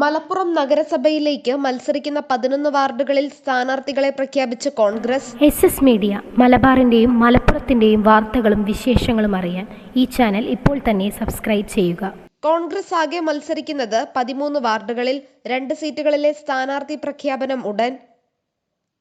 മലപ്പുറം നഗരസഭയിലേക്ക് മത്സരിക്കുന്ന പതിനൊന്ന് വാർഡുകളിൽ സ്ഥാനാർത്ഥികളെ പ്രഖ്യാപിച്ച കോൺഗ്രസ്. എസ് എസ് മീഡിയ മലബാറിന്റെയും മലപ്പുറത്തിന്റെയും വാർത്തകളും വിശേഷങ്ങളും അറിയാൻ ഈ ചാനൽ ഇപ്പോൾ തന്നെ സബ്സ്ക്രൈബ് ചെയ്യുക. കോൺഗ്രസ് ആകെ മത്സരിക്കുന്നത് പതിമൂന്ന് വാർഡുകളിൽ രണ്ട് സീറ്റുകളിലെ സ്ഥാനാർത്ഥി പ്രഖ്യാപനം ഉടൻ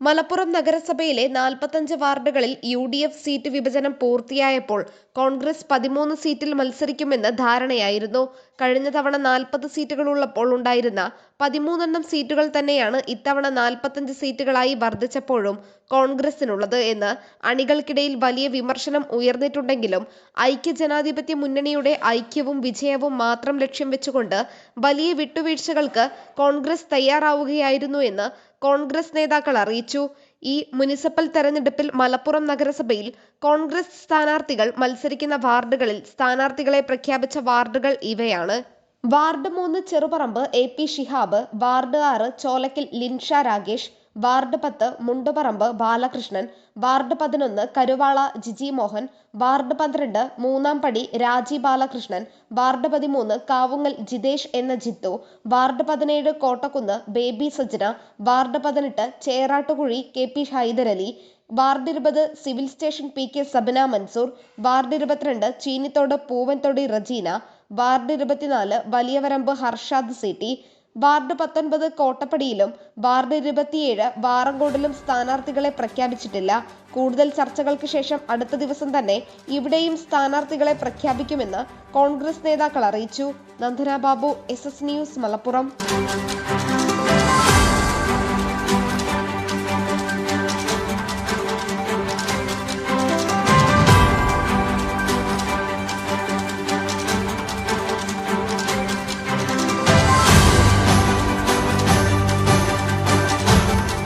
മലപ്പുറം നഗരസഭയിലെ നാൽപ്പത്തഞ്ച് വാർഡുകളിൽ യു ഡി എഫ് സീറ്റ് വിഭജനം പൂർത്തിയായപ്പോൾ കോൺഗ്രസ് പതിമൂന്ന് സീറ്റിൽ മത്സരിക്കുമെന്ന് ധാരണയായിരുന്നു. കഴിഞ്ഞ തവണ നാൽപ്പത് സീറ്റുകളുള്ളപ്പോൾ ഉണ്ടായിരുന്ന പതിമൂന്നെണ്ണം സീറ്റുകൾ തന്നെയാണ് ഇത്തവണ നാൽപ്പത്തഞ്ച് സീറ്റുകളായി വർദ്ധിച്ചപ്പോഴും കോൺഗ്രസിനുള്ളത് എന്ന് അണികൾക്കിടയിൽ വലിയ വിമർശനം ഉയർന്നിട്ടുണ്ടെങ്കിലും ഐക്യജനാധിപത്യ മുന്നണിയുടെ ഐക്യവും വിജയവും മാത്രം ലക്ഷ്യം വെച്ചുകൊണ്ട് വലിയ വിട്ടുവീഴ്ചകൾക്ക് കോൺഗ്രസ് തയ്യാറാവുകയായിരുന്നു എന്ന് കോൺഗ്രസ് നേതാക്കൾ അറിയിച്ചു. ഈ മുനിസിപ്പൽ തെരഞ്ഞെടുപ്പിൽ മലപ്പുറം നഗരസഭയിൽ കോൺഗ്രസ് സ്ഥാനാർത്ഥികൾ മത്സരിക്കുന്ന വാർഡുകളിൽ സ്ഥാനാർത്ഥികളെ പ്രഖ്യാപിച്ച വാർഡുകൾ ഇവയാണ്. വാർഡ് മൂന്ന് Cheruparamba A P Shihab ward ആറ് ചോലക്കൽ ലിൻഷ രാഗേഷ് വാർഡ് പത്ത് മുണ്ടുപറമ്പ് ബാലകൃഷ്ണൻ വാർഡ് പതിനൊന്ന് കരുവാള ജിജി മോഹൻ വാർഡ് പന്ത്രണ്ട് മൂന്നാം പടി രാജി ബാലകൃഷ്ണൻ വാർഡ് പതിമൂന്ന് കാവുങ്ങൽ ജിതേഷ് എന്ന ജിത്തു വാർഡ് പതിനേഴ് കോട്ടക്കുന്ന് ബേബി സജ്ന വാർഡ് പതിനെട്ട് Cherattukuzhi K P Hydarali ward ഇരുപത് civil station P K Sabina Mansoor ward ഇരുപത്തിരണ്ട് ചീനിത്തോട് പൂവൻതൊടി റജീന വാർഡ് ഇരുപത്തിനാല് വലിയവരമ്പ് ഹർഷാദ് സിറ്റി വാർഡ് പത്തൊൻപത് കോട്ടപ്പടിയിലും വാർഡ് ഇരുപത്തിയേഴ് വാറങ്കോടിലും സ്ഥാനാർത്ഥികളെ പ്രഖ്യാപിച്ചിട്ടില്ല. കൂടുതൽ ചർച്ചകൾക്ക് ശേഷം അടുത്ത ദിവസം തന്നെ ഇവിടെയും സ്ഥാനാർത്ഥികളെ പ്രഖ്യാപിക്കുമെന്ന് കോൺഗ്രസ് നേതാക്കൾ അറിയിച്ചു. Nandana Babu S news Malappuram.